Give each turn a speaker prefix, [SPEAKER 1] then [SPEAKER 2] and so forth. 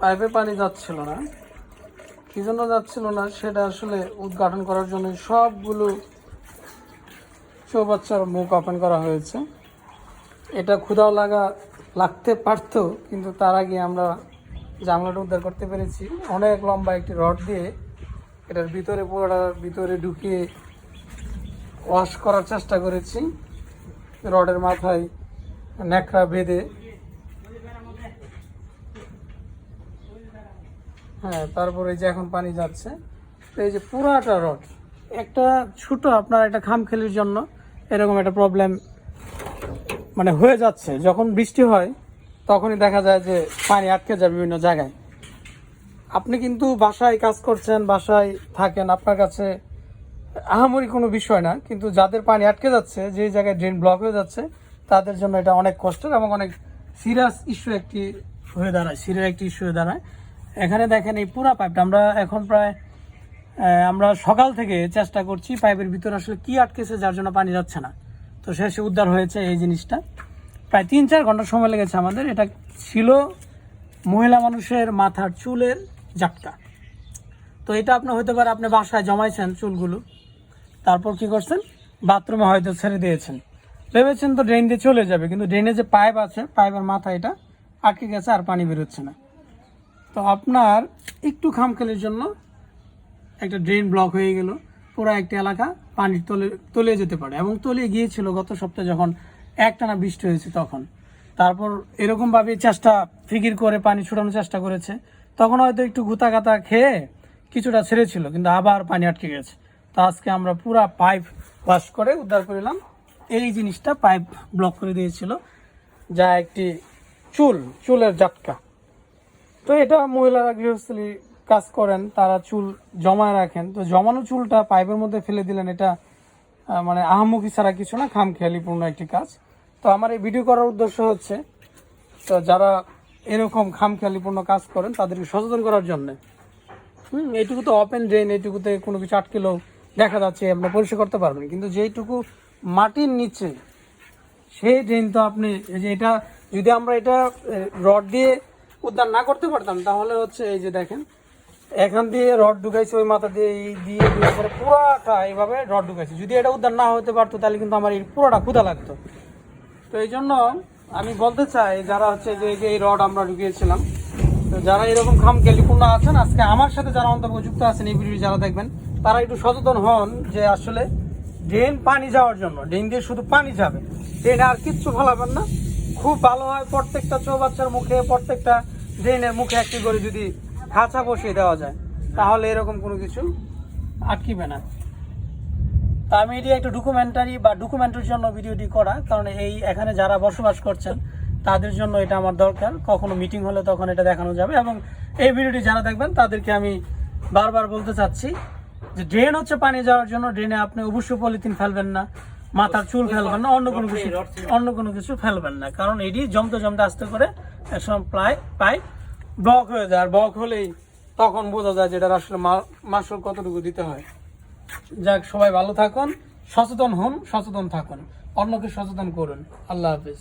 [SPEAKER 1] পাইপে পানি যাচ্ছিল না। কি জন্য যাচ্ছিল না, সেটা আসলে উদ্ঘাটন করার জন্য সবগুলো চৌবাচ্চার মুখ ওপেন করা হয়েছে। এটা ক্ষুদাও লাগা, লাগতে পারতো, কিন্তু তার আগে আমরা জানলাটা উদ্ধার করতে পেরেছি। অনেক লম্বা একটি রড দিয়ে এটার ভিতরে পুরোটার ভিতরে ঢুকিয়ে ওয়াশ করার চেষ্টা করেছি। রডের মাথায় ন্যাকড়া বেঁধে হ্যাঁ তারপরে এই যে এখন পানি যাচ্ছে তো এই যে পুরাটা রড, একটা ছোট আপনার একটা খামখেলির জন্য এরকম একটা প্রবলেম মানে হয়ে যাচ্ছে। যখন বৃষ্টি হয়, তখনই দেখা যায় যে পানি আটকে যায় বিভিন্ন জায়গায়। আপনি কিন্তু বাসায় কাজ করছেন, বাসায় থাকেন, আপনার কাছে আহামরি কোনো বিষয় না, কিন্তু যাদের পানি আটকে যাচ্ছে, যে জায়গায় ড্রেন ব্লক হয়ে যাচ্ছে, তাদের জন্য এটা অনেক কষ্টের এবং অনেক সিরিয়াস ইস্যু একটি হয়ে দাঁড়ায় সিরিয়াস একটি ইস্যু হয়ে দাঁড়ায়। এখানে দেখেন এই পুরা পাইপটা আমরা এখন প্রায় আমরা সকাল থেকে চেষ্টা করছি পাইপের ভিতরে আসলে কি আটকেছে যার জন্য পানি যাচ্ছে না। তো শেষে উদ্ধার হয়েছে এই জিনিসটা। প্রায় তিন চার ঘণ্টা সময় লেগেছে আমাদের। এটা ছিল মহিলা মানুষের মাথার চুলের জাটকা। তো এটা আপনি হতে পারে, আপনি বাসায় জমাইছেন চুলগুলো। তারপর কি করছেন? বাথরুমে হয়তো ছেড়ে দিয়েছেন। ভেবেছেন তো ড্রেন দিয়ে চলে যাবে, কিন্তু ড্রেনে যে পাইপ আছে পাইপের মাথা এটা আটকে গেছে আর পানি বেরোচ্ছে না। তো আপনার একটু খামখেলির জন্য একটা ড্রেন ব্লক হয়ে গেল। পুরো একটা এলাকা পানি তলে, তলিয়ে যেতে পারে এবং তলিয়ে গিয়েছিল গত সপ্তাহে যখন একটানা বৃষ্টি হয়েছে তখন। তারপর এরকমভাবে চেষ্টা ফিকির করে পানি ছুটানোর চেষ্টা করেছে। তখন হয়তো একটু গুতা গাতা খেয়ে কিছুটা ছেড়েছিল, কিন্তু আবার পানি আটকে গেছে। তো আজকে আমরা পুরা পাইপ ওয়াশ করে উদ্ধার করলাম এই জিনিসটা পাইপ ব্লক করে দিয়েছিল, যা একটি চুল, চুলের জাটকা তো এটা মহিলারা গৃহস্থলী কাজ করেন, তারা চুল জমায় রাখেন। তো জমানো চুলটা পাইপের মধ্যে ফেলে দিলেন, এটা মানে আহামুখী ছাড়া কিছু না, খামখেয়ালিপূর্ণ একটি কাজ। তো আমার এই ভিডিও করার উদ্দেশ্য হচ্ছে, তো যারা এরকম খামখেয়ালিপূর্ণ কাজ করেন, তাদেরকে সচেতন করার জন্য। হুম, এইটুকু তো ওপেন ড্রেন এইটুকুতে কোনো কিছু আটকেলেও দেখা যাচ্ছে আপনার পরিষ্কার করতে পারবেন কিন্তু যেইটুকু মাটির নিচে, সেই ড্রেন তো আপনি যে এটা, যদি আমরা এটা রড দিয়ে উদ্ধার না করতে পারতাম, তাহলে হচ্ছে এই যে দেখেন, এখান দিয়ে রড ঢুকাইছে, ওই মাথা দিয়ে, এই দিয়ে দিয়ে পুরাটা এইভাবে রড ঢুকাইছে। যদি এটা উদ্ধার না হতে পারতো, তাহলে কিন্তু আমার এই পুরোটা ক্ষুধা লাগতো। তো এই জন্য আমি বলতে চাই, যারা হচ্ছে যে এই রড আমরা ঢুকিয়েছিলাম, তো যারা এরকম খাম ক্যালিপূর্ণ আছেন, আজকে আমার সাথে যারা অন্তর্ভ যুক্ত আছেন এই ভিডিও যারা দেখবেন, তারা একটু সচেতন হন যে আসলে ড্রেন পানি যাওয়ার জন্য, ড্রেন দিয়ে শুধু পানি যাবে, ড্রেনে আর কিচ্ছু ফলাবেন না। খুব ভালো হয় প্রত্যেকটা চৌবাচ্চার মুখে, প্রত্যেকটা ড্রেনের মুখে একটি করে যদি খাঁচা বসিয়ে দেওয়া যায়, তাহলে এরকম কোনো কিছু আটকিবে না। তা আমি এটি একটা ডকুমেন্টারি বা ডকুমেন্টারির জন্য ভিডিওটি করা, কারণ এই এখানে যারা বসবাস করছেন, তাদের জন্য এটা আমার দরকার। কখনো মিটিং হলে তখন এটা দেখানো যাবে এবং এই ভিডিওটি যারা দেখবেন, তাদেরকে আমি বারবার বলতে চাচ্ছি যে ড্রেন হচ্ছে পানি যাওয়ার জন্য ড্রেনে আপনি অবশ্যই পলিথিন ফেলবেন না। মাথার চুল ফেলবেন না অন্য কোনো কিছু অন্য কোনো কিছু ফেলবেন না। কারণ এটি জমতে জমতে আসতে করে একসময় প্রায় প্রায় ব্লক হয়ে যায়। আর ব্লক হলেই তখন বোঝা যায় যেটা আসলে মাসুল কতটুকু দিতে হয়। যাক সবাই ভালো থাকুন সচেতন হন সচেতন থাকুন। অন্যকে সচেতন করুন। আল্লাহ হাফিজ।